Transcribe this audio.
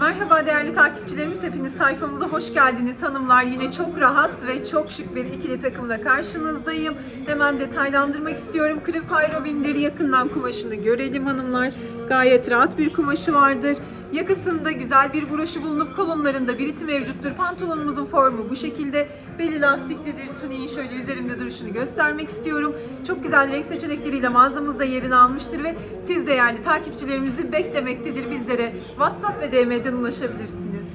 Merhaba değerli takipçilerimiz, hepiniz sayfamıza hoş geldiniz hanımlar. Yine çok rahat ve çok şık bir ikili takımla karşınızdayım. Hemen detaylandırmak istiyorum. Krip Robin'dir. Yakından kumaşını görelim hanımlar. Gayet rahat bir kumaşı vardır. Yakasında güzel bir broşu bulunup kolonlarında biriti mevcuttur. Pantolonumuzun formu bu şekilde. Beli lastiklidir. Tuniğin şöyle üzerimde duruşunu göstermek istiyorum. Çok güzel renk seçenekleriyle mağazamızda yerini almıştır ve siz değerli takipçilerimizi beklemektedir. Bizlere WhatsApp ve DM'den ulaşabilirsiniz.